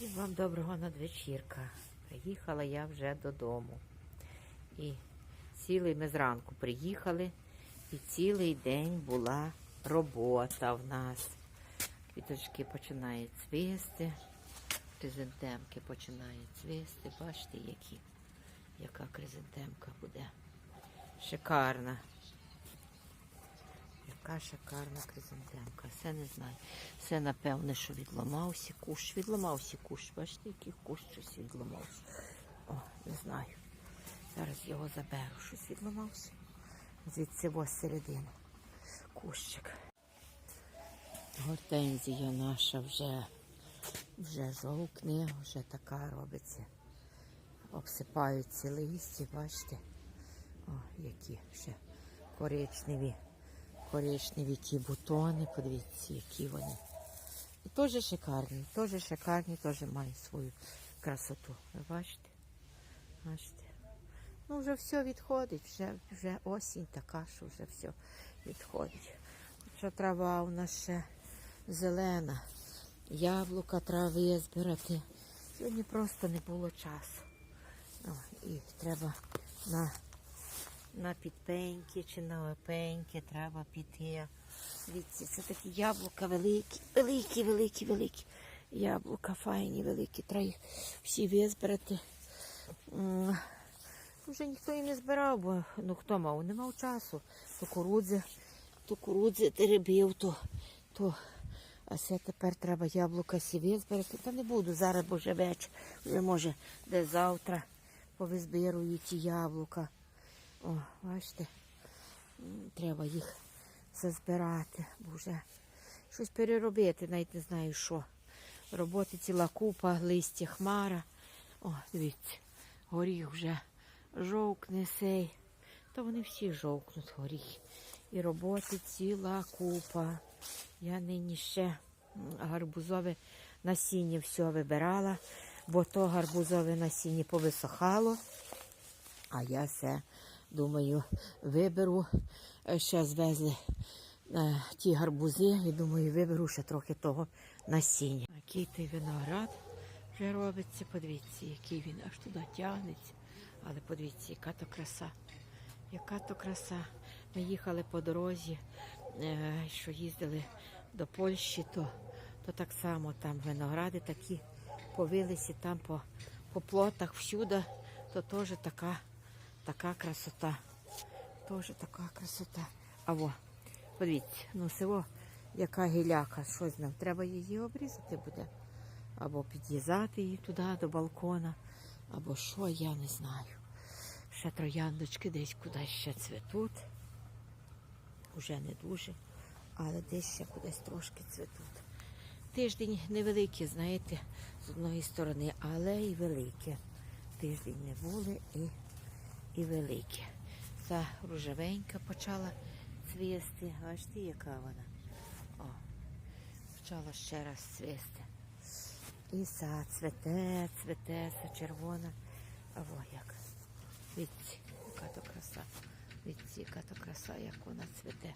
Вам доброго надвечірка. Приїхала я вже додому. І цілий ми зранку приїхали, і цілий день була робота в нас. Квіточки починають цвісти, кризантемки починають цвісти. Бачите, які, яка кризантемка буде. Шикарна. Яка шикарна кризантемка. Все не знаю. Все напевне, що відламався кущ. Відламався кущ. Бачите, який кущ щось відламався. О, не знаю. Зараз його заберу. Щось відламався. Звідси ось середину. Кущик. Гортензія наша вже, вже жовкне, вже така робиться. Обсипаються листя, бачите? О, які ще коричневі коричневі ті бутони, подивіться, які вони. І теж шикарні, теж шикарні, теж мають свою красоту. Ви бачите? Бачите? Ну, вже все відходить, вже, вже осінь така, що вже все відходить. Хоча трава у нас ще зелена, яблука трави збирати. Сьогодні просто не було часу. О, і треба на на підпеньки чи на опеньки треба піти. Дивіться, це такі яблука великі, великі, великі, великі. Яблука файні, великі. Треба їх всі визбирати. Вже ніхто і не збирав, бо ну хто мав? Не мав часу. Кукурудзи, кукурудзи теребив, то, то а це тепер треба яблука всі визбирати. Та не буду зараз, бо вже вечір, вже може де завтра повизбирую ті яблука. О, бачите, треба їх зазбирати, бо вже щось переробити, навіть не знаю що. Роботи ціла купа, листя хмара. О, дивіться, горіх вже жовкне сей. То вони всі жовкнуть горіх. І роботи ціла купа. Я нині ще гарбузове насіння все вибирала, бо то гарбузове насіння повисохало. А я все думаю, виберу. Е, Ще звезли е, ті гарбузи і думаю, виберу ще трохи того насіння. Який той виноград вже робиться, подивіться, який він аж туди тягнеться. Але подивіться, яка то краса. Яка то краса. Ми їхали по дорозі, е, що їздили до Польщі, то, то так само там виногради такі повилися там по, по плотах всюди, то теж така така красота. Теж така красота. А во, подивіться, ну село, яка гіляка, що з ним? Треба її обрізати буде. Або під'їзати її туди до балкона, або що, я не знаю. Ще трояндочки десь кудись ще цвітуть. Уже не дуже, але десь ще кудись трошки цвітуть. Тиждень невеликий, знаєте, з одної сторони, але і велике. Тиждень не були і і великі. Ця ружевенька почала цвісти. Бачите, яка вона. О, почала ще раз цвісти. І ця цвете, цвете, ця червона. А як. Дивіться, яка то краса. Дивіться, яка то краса, як вона цвете.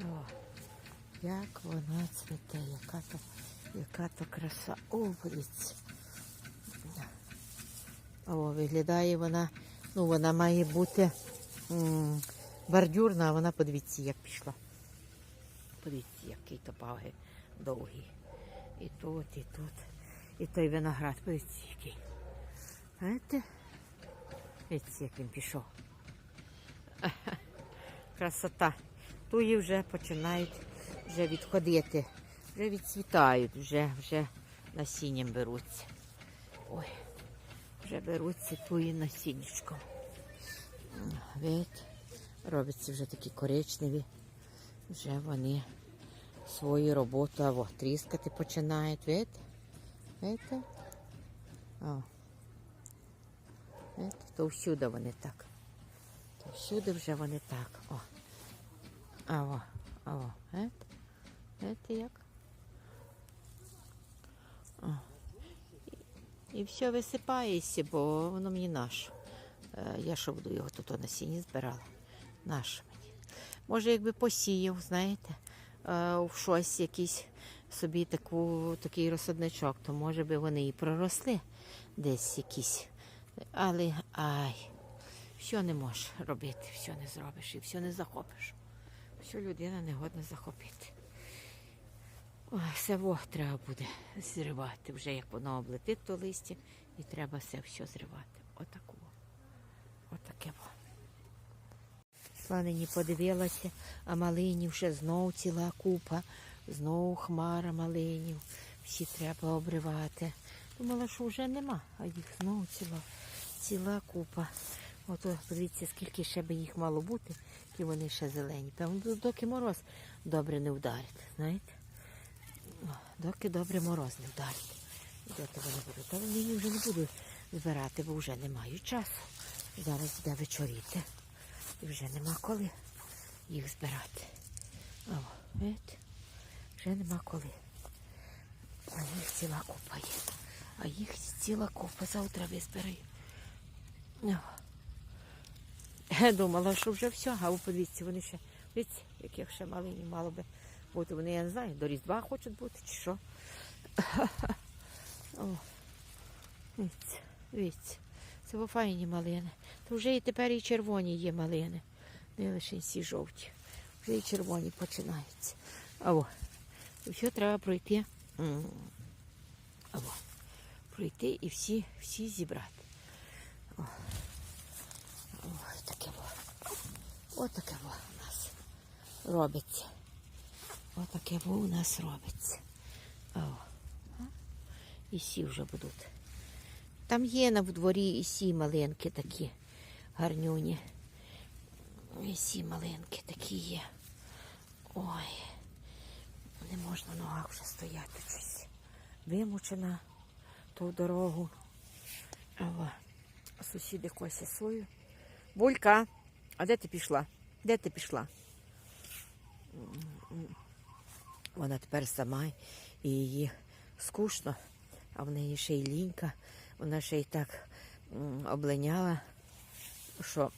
О, як вона цвете, яка то, яка то краса. О, дивіться. О, виглядає вона Ну, вона має бути м, бордюрна, а вона подивіться, як пішла. Подивіться, який то паги довгий. І тут, і тут. І той виноград, подивіться, який. Знаєте? Дивіться, як він пішов. Красота. Туї вже починають вже відходити. Вже відцвітають, вже, вже насінням беруться. Ой. Вже беруться туї насіннячком. Вид, робляться вже такі коричневі. Вже вони свою роботу або тріскати починають. Вид? Видите? О. Видите? То всюди вони так. То всюди вже вони так. О. Аво, аво. Видите? Видите як? О. І все висипається, бо воно мені наше. Е, Я що буду його тут на сіні збирала. Наше мені. Може, якби посіяв, знаєте, е, в щось якийсь собі таку, такий розсадничок, то може би вони і проросли десь якісь. Але ай, все не можеш робити, все не зробиш і все не захопиш. Все людина не годна захопити. Все во треба буде зривати, вже як воно облетить то листя, і треба все все зривати. Отаку. Отаке во. Сланині подивилася, а малинів ще знов ціла купа, знов хмара малинів. Всі треба обривати. Думала, що вже нема, а їх знову ціла, ціла купа. Ото подивіться, скільки ще би їх мало бути, які вони ще зелені. Певно, доки мороз добре не вдарить, знаєте? Доки добре мороз не вдарить. Де то вони будуть? Та вони їх вже не буду збирати, бо вже не маю часу. Зараз буде вечоріти. І вже нема коли їх збирати. О, видите? Вже нема коли. А їх ціла купа є. А їх ціла купа завтра визбираю. Я думала, що вже все, а подивіться, вони ще, дивіться, яких ще малині мало би бути. Вони, я не знаю, до Різдва хочуть бути чи що. О, дивіться, дивіться. Це файні малини. То вже і тепер і червоні є малини. Не лише всі жовті. Вже і червоні починаються. Аво. І все треба пройти. м, Аво. Пройти і всі, всі зібрати. О. Ой, таке во. Отаке во у нас робиться. Отаке во у нас робиться. О. А? І сі вже будуть. Там є на дворі і сі малинки такі гарнюні. І сі малинки такі є. Ой, не можна в ногах вже стояти щось. Вимучена ту дорогу. Ава. Сусіди косять свою. Булька, а де ти пішла? Де ти пішла? Вона тепер сама і її скучно, а в неї ще й лінька. Вона ще й так облиняла, що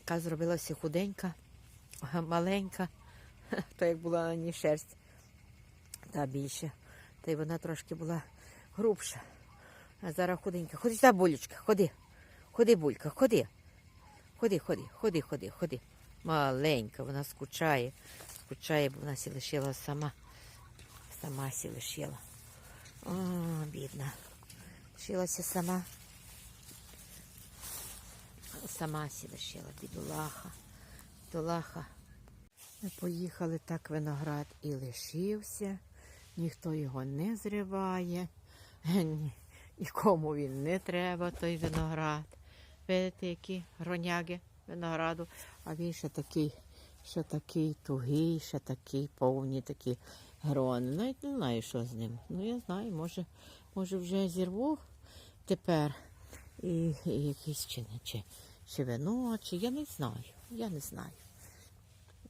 яка зробилася худенька, маленька, то як була на ній шерсть, та більше. Та й вона трошки була грубша. А зараз худенька. Ходи сюди, булечка, ходи. Ходи, булька, ходи. Ходи, ходи, ходи, ходи, ходи. Маленька, вона скучає. Скучає, бо вона сі лишила сама. Сама сі лишила. О, бідна. Лишилася сама. Сама сі лишила, бідолаха. Поїхали так виноград і лишився. Ніхто його не зриває. Ні- Нікому він не треба, той виноград. Видите, які гроняги винограду, а він ще такий, ще такий тугий, ще такий повні такі грони. Навіть не знаю, що з ним. Ну я знаю, може, може вже зірву тепер. І, і якийсь чи, чи, чи вино, чи я не знаю. Я не знаю.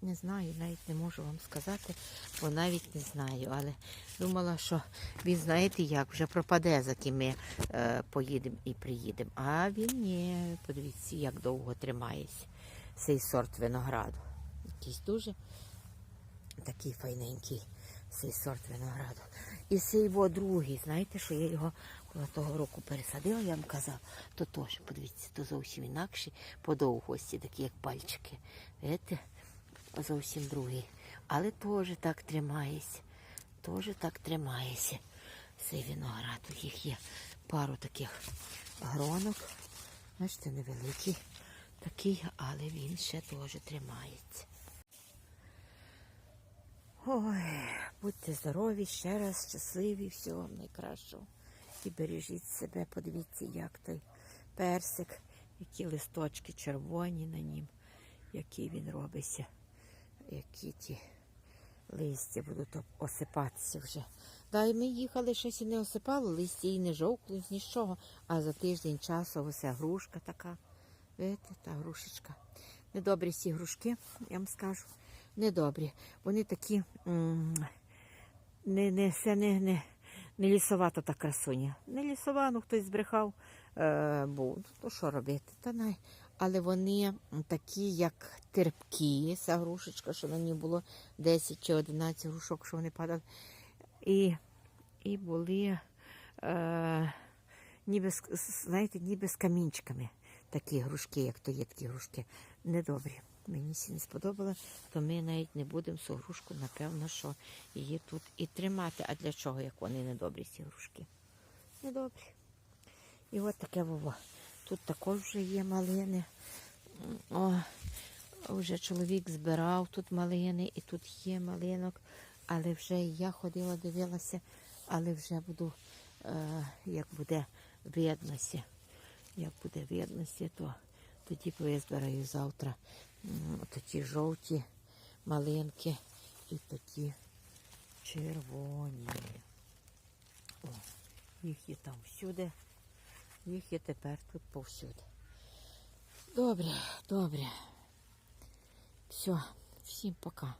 Не знаю, навіть не можу вам сказати, бо навіть не знаю. Але думала, що він, знаєте, як вже пропаде, за ким ми е, поїдемо і приїдемо. А він ні, подивіться, як довго тримається цей сорт винограду. Якийсь дуже такий файненький цей сорт винограду. І цей во другий, знаєте, що я його того року пересадила, я вам казав, то теж, подивіться, то зовсім інакші, подовгості, такі як пальчики. Видите? Зовсім другий. Але теж так тримається. Теж так тримається. Цей виноград. Тут їх є пару таких гронок. Бачите, невеликий такий, але він ще теж тримається. Ой, будьте здорові, ще раз щасливі, всього найкращого. І бережіть себе, подивіться, як той персик, які листочки червоні на нім, який він робиться, які ті листя будуть осипатися вже. І ми їхали, щось і не осипало, листя і не жовкло, нічого. А за тиждень часу ось грушка така. Видите, та грушечка. Недобрі ці грушки, я вам скажу. Недобрі. Вони такі не, не, це не, не, не лісова та красуня. Не лісова, ну хтось збрехав. Е, був. Ну, то що робити? Та най. Але вони такі, як терпкі, ця грушечка, що на ній було 10 чи 11 грушок, що вони падали. І, і були е, ніби, знаєте, ніби з камінчиками. Такі грушки, як то є такі грушки. Недобрі. Мені сі не сподобало, то ми навіть не будемо цю грушку, напевно, що її тут і тримати. А для чого, як вони недобрі, ці грушки? Недобрі. І от таке вово. Тут також вже є малини. О, вже чоловік збирав тут малини, і тут є малинок, але вже я ходила, дивилася, але вже буду, е, як буде видності. Як буде видності, то тоді визбираю завтра м, такі жовті малинки і такі червоні. О, їх є там всюди, їх є тепер тут повсюди. Добре, добре. Все, всім пока.